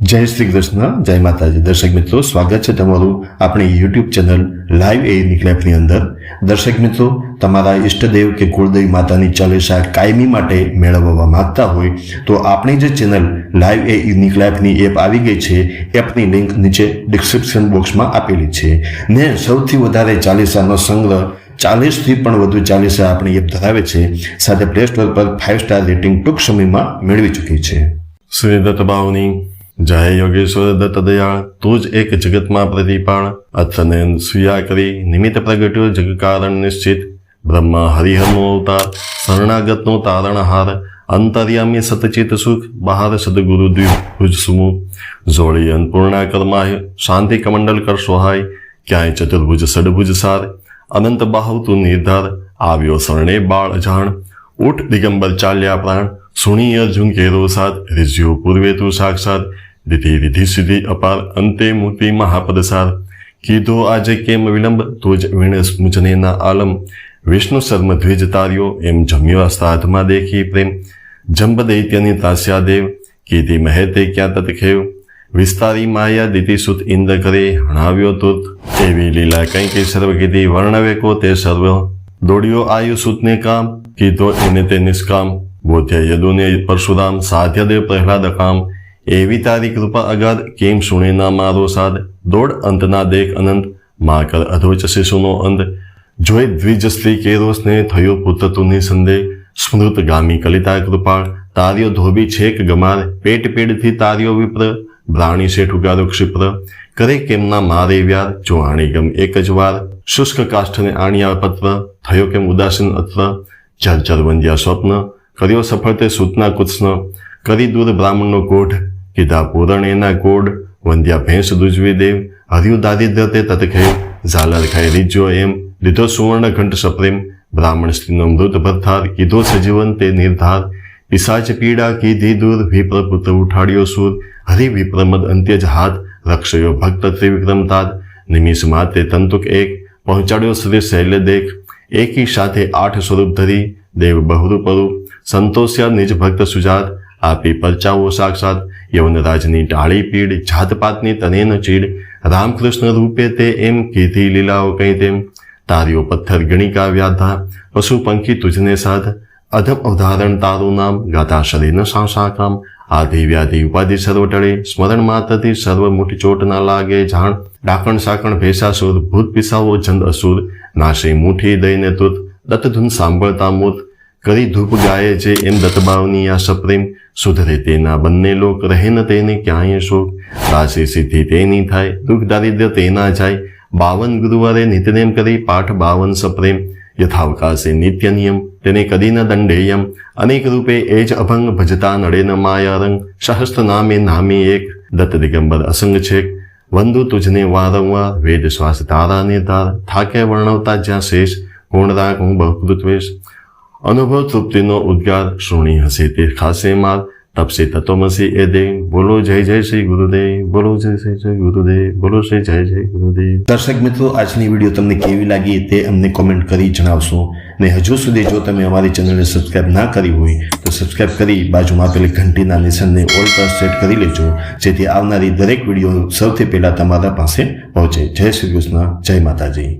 જય શ્રી કૃષ્ણ, જય માતાજી. દર્શક મિત્રો, સ્વાગત છે તમારું આપણી યુટ્યુબ ચેનલ લાઈવ એ નિકલેફની અંદર. દર્શક મિત્રો, તમારા ઈષ્ટદેવ કે કુળદેવી માતાની ચાલીસા કાયમી માટે મેળવવા માંગતા હોય, તો આપણી જે ચેનલ લાઈવ એ નિકલેફની એપ આવી ગઈ છે, એપની લિંક નીચે ડિસ્ક્રિપ્શન બોક્સમાં આપેલી છે. ને સૌથી વધારે ચાલીસાનો સંગ્રહ, ચાલીસથી પણ વધુ ચાલીસા આપણી એપ ધરાવે છે, સાથે પ્લે સ્ટોર પર ફાઇવ સ્ટાર રેટિંગ ટૂંક સમયમાં મેળવી ચૂકી છે. શ્રી દત્તભાવની જય યોગેશ્વર દત્ત દયાળ તું જ એક જગતમાં પ્રતિપાણ અથને સુયા કરી, નિમિત્ત પ્રગટ્યો જગકારણ નિશ્ચિત. બ્રહ્મ હરિહરનો અવતાર, શરણાગતનો તારણહાર, અંતર્યામી સતચિત સુખ, બહાર સદગુરુ દ્વિભુજ સુમુ. જોડી અન્નપૂર્ણા કર્માય, શાંતિ કમંડલ કર સોહાય, ક્યાંય ચતુર્ભુજ સડભુજ સાર, અનંત બાહુ તું નિર્ધાર, આવ્યો શરણે બાળ અજાણ ઉઠ દિગંબર ચાલ્યા પ્રાણ સુણી અર્જુન કેરો સાત રિઝ્યો પૂર્વે તું સાક્ષાત. દિધિ રિધિ સિદ્ધિ અપાર અંતે મૂર્તિ મહાપદસાર કીધો આજે કેમ વિલંબ તુજ જ વિણસ આલમ વિષ્ણુ શર્મ દ્વિજ તાર્યો એમ જમ્યો સાધમાં દેખી પ્રેમ જંબ દૈત્યની તાસ્યા દેવ કીધી મહે તે ક્યાં તતખેવ વિસ્તારી માયા દિતિ સુત ઇન્દ્ર કરે હણાવ્યો તુત એવી લીલા કંઈ કઈ સર્વ કીધી વર્ણવે કો તે સર્વ દોડ્યો આયુ સુતને કામ કીધો એને તે નિષ્કામ બોધ્ય યદુને પરશુરામ સાધ્ય દેવ પ્રહલાદ કામ એવી તારી કૃપા અગર કેમ સુણે ના મારો સાદ? દોડ અંતના દેખ અનંત મા કર અધોચ શિશુનો અંત જોઈ દ્વિજસ્ત્રી કેરોસને થયો પુત્ર તુની સંદેહ. સ્મૃત ગામી કલિતા કૃપાળ તાર્યો ધોબી છેક ગમાર. પેટ પેડથી તાર્યો વિપ્ર, બ્રાણી શેઠ ઉગારો ક્ષિપ્ર. કરે કેમના મારે વ્યાર? જો આણી ગમ એક જ વાર. શુષ્ક કાષ્ઠને આણિયા પત્ર, થયો કેમ ઉદાસીન અત્ર. ચલ વંદ્યા સ્વપ્ન, કર્યો સફળ તે સૂતના કુત્સન. કરી દૂર બ્રાહ્મણનો કોઢ. કીધા પૂરણ એના કોડ વંદ્યા ભેંસ દુજવી દેવ. હર્યું દારિદ્ર તે તતખે ઝાલર ખાઈ રીજો એમ. લીધો સુવર્ણ ઘંટ સપ્રેમ. બ્રાહ્મણ સ્ત્રીનો મૃત ભરથાર. કીધો સજીવન તે નિર્ધાર. પિસાચ પીડા કીધી દૂર. વિપ્ર પુત્ર ઉઠાડ્યો સૂર. હરિ વિપ્રમદ અંત્યજ હાથ. રક્ષયો ભક્ત ત્રિવિક્રમ તાદ નિમિષ માતે તંતુક એક. પહોંચાડ્યો શ્રી શૈલ્ય દેખ. એકી સાથે આઠ સ્વરૂપ ધરી. દેવ બહુરૂપરૂપ. સંતોષ્યા નિજ ભક્ત સુજાત. આપી પરચાવો સાક્ષાત. યવનરાજની ટાળી પીડ, જાતપાતની તનેન ચીડ. રામકૃષ્ણ રૂપે તે એમ કીધી, લીલાઓ કઈ તેમ. તારીઓ પથ્થર ગણિકા વ્યાધા, પશુ પંખી તુજને સાધ. અધપ અવધારણ તારું નામ ગાતા શરીર સાંસા કામ. આધિ વ્યાધિ ઉપાધિ સર્વ ટળે સ્મરણ માત્રથી સર્વ મુઠી ચોટ ના લાગે જાણ. ડાકણ સાકણ ભેસાસુર ભૂત પિસાવો જંદ અસુર. નાશે મુઠી દઈને તુત, દત્તધૂન સાંભળતા મૂત. કરી ધૂપ ગાય છે એમ દત્તબાવની આ સપ્રેમ સુધરે તેના બંને લોક રહે ન તેને ક્યાંય શોક. રાશિ સિદ્ધિ તેની થાય, દુઃખ દારિદ્ર્ય તેના જાય. બાવન ગુરુવારે નિતનેમ કરી પાઠ બાવન સપ્રેમ. યથાવકાશે નિત્ય નિયમ, તેને કદી ન દંડેયમ. અનેક રૂપે એ જ અભંગ ભજતા નડે ન માયા રંગ. સહસ્ત્ર નામે નામી એક, દત્ત દિગંબર અસંગ છેક. વંદુ તુજને વારંવાર, વેદ શ્વાસ તારા તાર. થાકે વર્ણવતા જ્યાં શેષ ગુણરાગ રાગ હું બહુકૃત્વેશ અનુભવ તૃપ્તિનો ઉદ્ગાર શ્રોણી હશે તે ખાસે માર તપસે તત્વમસી એ દે બોલો જય જય શ્રી ગુરુદેવ. બોલો જય જય જય ગુરુદેવ. બોલો શ્રી જય જય ગુરુદેવ. દર્શક મિત્રો, આજની વીડિયો તમને કેવી લાગી તે અમને કોમેન્ટ કરી જણાવશો. ને હજુ સુધી જો તમે અમારી ચેનલને સબસ્ક્રાઇબ ના કરી હોય, તો સબસ્ક્રાઇબ કરી બાજુમાં આપેલી ઘંટીના નિશાનને ઓલ પર સેટ કરી લેજો. જેથી આવનારી દરેક વીડિયો સૌથી પહેલાં તમારા પાસે પહોંચે. જય શ્રી કૃષ્ણ. જય માતાજી.